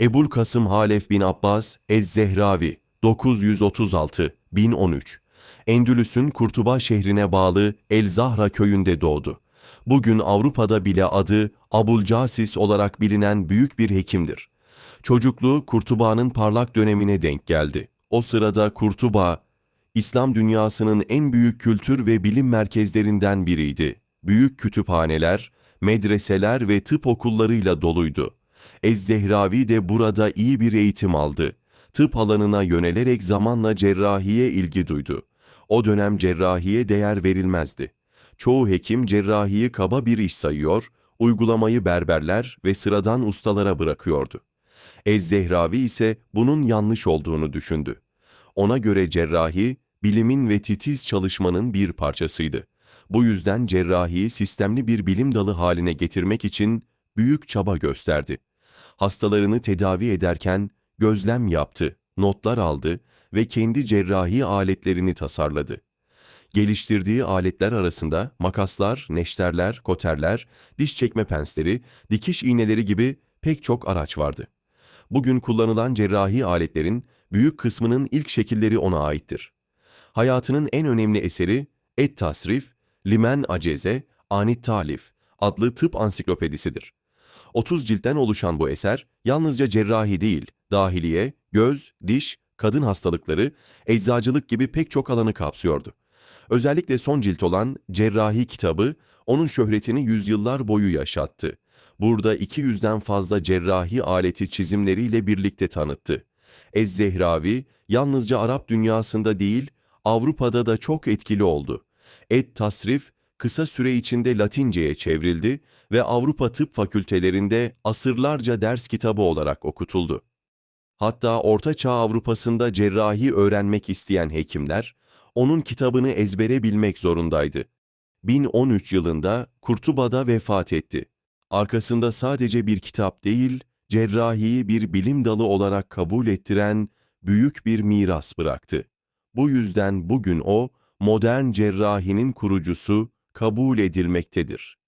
Ebul Kasım Halef bin Abbas Ez-Zehravi 936-1013 Endülüs'ün Kurtuba şehrine bağlı El Zahra köyünde doğdu. Bugün Avrupa'da bile adı Abulcasis olarak bilinen büyük bir hekimdir. Çocukluğu Kurtuba'nın parlak dönemine denk geldi. O sırada Kurtuba, İslam dünyasının en büyük kültür ve bilim merkezlerinden biriydi. Büyük kütüphaneler, medreseler ve tıp okullarıyla doluydu. Ez-Zehravi de burada iyi bir eğitim aldı. Tıp alanına yönelerek zamanla cerrahiye ilgi duydu. O dönem cerrahiye değer verilmezdi. Çoğu hekim cerrahiyi kaba bir iş sayıyor, uygulamayı berberler ve sıradan ustalara bırakıyordu. Ez-Zehravi ise bunun yanlış olduğunu düşündü. Ona göre cerrahi, bilimin ve titiz çalışmanın bir parçasıydı. Bu yüzden cerrahiyi sistemli bir bilim dalı haline getirmek için büyük çaba gösterdi. Hastalarını tedavi ederken gözlem yaptı, notlar aldı ve kendi cerrahi aletlerini tasarladı. Geliştirdiği aletler arasında makaslar, neşterler, koterler, diş çekme pensleri, dikiş iğneleri gibi pek çok araç vardı. Bugün kullanılan cerrahi aletlerin büyük kısmının ilk şekilleri ona aittir. Hayatının en önemli eseri Et Tasrif, Limen Aceze, Anit Talif adlı tıp ansiklopedisidir. 30 ciltten oluşan bu eser yalnızca cerrahi değil, dahiliye, göz, diş, kadın hastalıkları, eczacılık gibi pek çok alanı kapsıyordu. Özellikle son cilt olan Cerrahi kitabı onun şöhretini yüzyıllar boyu yaşattı. Burada 200'den fazla cerrahi aleti çizimleriyle birlikte tanıttı. Ez-Zehravi yalnızca Arap dünyasında değil, Avrupa'da da çok etkili oldu. Et Tasrif kısa süre içinde Latince'ye çevrildi ve Avrupa tıp fakültelerinde asırlarca ders kitabı olarak okutuldu. Hatta Orta Çağ Avrupa'sında cerrahi öğrenmek isteyen hekimler, onun kitabını ezbere bilmek zorundaydı. 1013 yılında Kurtuba'da vefat etti. Arkasında sadece bir kitap değil, cerrahiyi bir bilim dalı olarak kabul ettiren büyük bir miras bıraktı. Bu yüzden bugün o, modern cerrahinin kurucusu kabul edilmektedir.